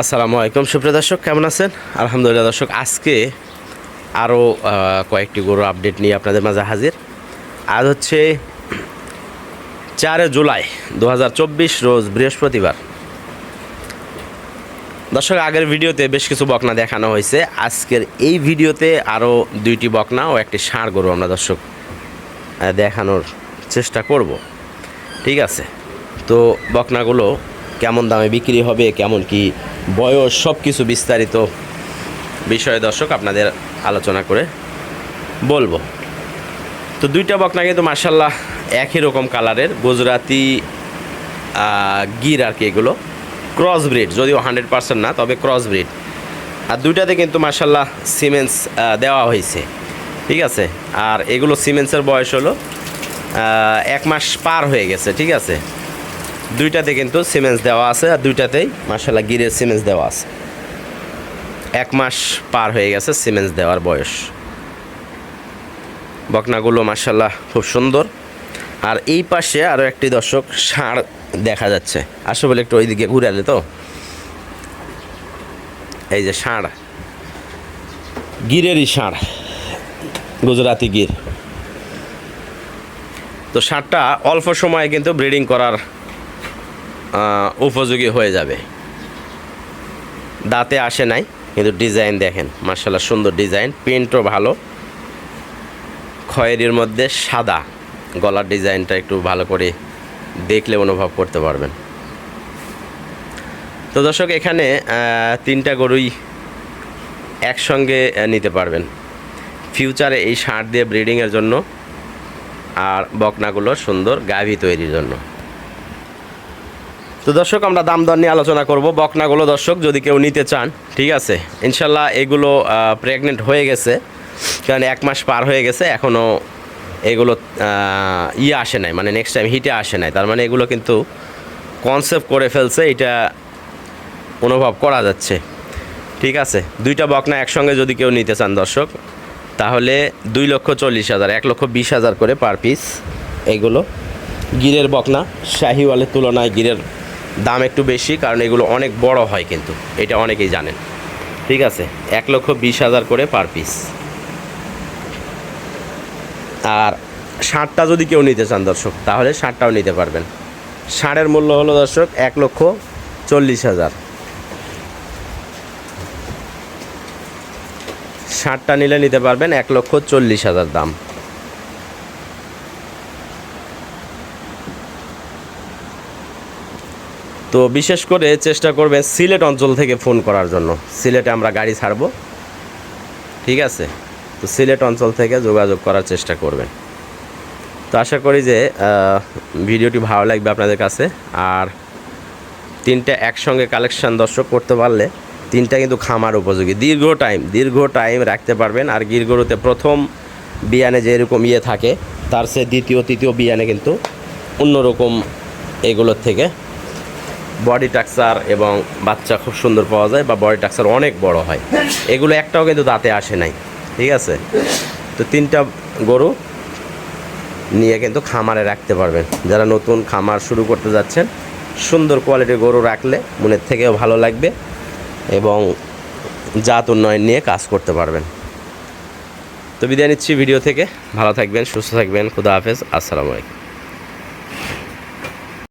আসসালামু আলাইকুম। সুপ্রিয় দর্শক, কেমন আছেন? আলহামদুলিল্লাহ দর্শক, আজকে আরও কয়েকটি গরু আপডেট নিয়ে আপনাদের মাঝে হাজির। আজ হচ্ছে চারে জুলাই দু হাজার চব্বিশ, রোজ বৃহস্পতিবার। দর্শক, আগের ভিডিওতে বেশ কিছু বকনা দেখানো হয়েছে। আজকের এই ভিডিওতে আরও দুইটি বকনা ও একটি ষাঁড় গরু আমরা দর্শক দেখানোর চেষ্টা করব। ঠিক আছে? তো বকনাগুলো কেমন দামে বিক্রি হবে, কেমন কি বয়স সব কিছু বিস্তারিত বিষয়ে দর্শক আপনাদের আলোচনা করে বলব। তো দুইটা বকনা কিন্তু মার্শাল্লাহ একই রকম কালারের, গুজরাতি গির আর কি এগুলো। ক্রস ব্রিড, যদিও হান্ড্রেড পার্সেন্ট না, তবে ক্রস ব্রিড। আর দুইটাতে কিন্তু মার্শাল্লাহ সিমেন্টস দেওয়া হয়েছে। ঠিক আছে? আর এগুলো সিমেন্টসের বয়স হলো এক মাস পার হয়ে গেছে, ঠিক আছে? দুইটাতে কিন্তু সিমেন্স দেওয়া আছে আর দুইটাতেই মার্শাল্লাহ গিরের সিমেন্স দেওয়া আছে। এক মাস পার হয়ে গেছে সিমেন্স দেওয়ার বয়স। বকনাগুলো মার্শাল্লাহ খুব সুন্দর। আর এই পাশে আরও একটি দর্শক ষাঁড় দেখা যাচ্ছে। আসো বলে একটু ওইদিকে ঘুরে আলে তো। এই যে ষাঁড়। গিরেরই ষাঁড়। গুজরাতি গির। তো ষাঁড়টা অল্প সময়ে কিন্তু ব্রিডিং করার উপযোগী হয়ে যাবে। দাঁতে আসে নাই, কিন্তু ডিজাইন দেখেন মার্শাল্লাহ সুন্দর ডিজাইন, প্রিন্টও ভালো। খয়েরির মধ্যে সাদা, গলার ডিজাইনটা একটু ভালো করে দেখলে অনুভব করতে পারবেন। তো দর্শক, এখানে তিনটা গরুই একসঙ্গে নিতে পারবেন। ফিউচারে এই ষাঁড় দিয়ে ব্রিডিংয়ের জন্য আর বকনাগুলো সুন্দর গাভী তৈরির জন্য। তো দর্শক, আমরা দাম দর নিয়ে আলোচনা করব। বকনাগুলো দর্শক, যদি কেউ নিতে চান, ঠিক আছে? ইনশাল্লাহ এগুলো প্রেগনেন্ট হয়ে গেছে, কারণ এক মাস পার হয়ে গেছে এখনও এগুলো ইয়ে আসে নাই মানে নেক্সট টাইম হিটে আসে নাই। তার মানে এগুলো কিন্তু কনসেপ্ট করে ফেলছে, এটা অনুভব করা যাচ্ছে, ঠিক আছে? দুইটা বকনা একসঙ্গে যদি কেউ নিতে চান দর্শক, তাহলে দুই লক্ষ চল্লিশ হাজার, এক লক্ষ বিশ হাজার করে পার পিস এগুলো। গিরের বকনা, শাহিওয়ালের তুলনায় গিরের দাম একটু বেশি, কারণ এগুলো অনেক বড় হয় কিন্তু, এটা অনেকেই জানেন। ঠিক আছে, এক লক্ষ বিশ হাজার করে পার পিস আর ষাঁড়টা যদি কেউ নিতে চান দর্শক, তাহলে ষাঁড়টাও নিতে পারবেন। ষাঁড়ের মূল্য হলো দর্শক এক লক্ষ চল্লিশ হাজার। ষাঁড়টা নিলে নিতে পারবেন এক লক্ষ চল্লিশ হাজার দাম। তো বিশেষ করে চেষ্টা করবেন সিলেট অঞ্চল থেকে ফোন করার জন্য। সিলেটে আমরা গাড়ি ছাড়বো। ঠিক আছে? তো সিলেট অঞ্চল থেকে যোগাযোগ করার চেষ্টা করবেন। তো আশা করি যে ভিডিওটি ভালো লাগবে আপনাদের কাছে। আর তিনটা একসঙ্গে কালেকশন দর্শক করতে পারলে তিনটা কিন্তু খামার উপযোগী। দীর্ঘ টাইম দীর্ঘ টাইম রাখতে পারবেন। আর গিরগরুতে প্রথম বিয়ানে যেরকম ইয়ে থাকে, তার সে দ্বিতীয়, তৃতীয় বিয়ানে কিন্তু অন্যরকম এগুলোর থেকে বডি টাক্সার এবং বাচ্চা খুব সুন্দর পাওয়া যায় বা বডি টাক্সার অনেক বড় হয়। এগুলো একটাও কিন্তু দাঁতে আসে নাই, ঠিক আছে? তো তিনটা গরু নিয়ে কিন্তু খামারে রাখতে পারবেন। যারা নতুন খামার শুরু করতে যাচ্ছেন, সুন্দর কোয়ালিটির গরু রাখলে মনের থেকেও ভালো লাগবে এবং জাত উন্নয়ন নিয়ে কাজ করতে পারবেন। তো বিদায় নিচ্ছি ভিডিও থেকে। ভালো থাকবেন, সুস্থ থাকবেন। খুদা হাফেজ। আসসালামু আলাইকুম।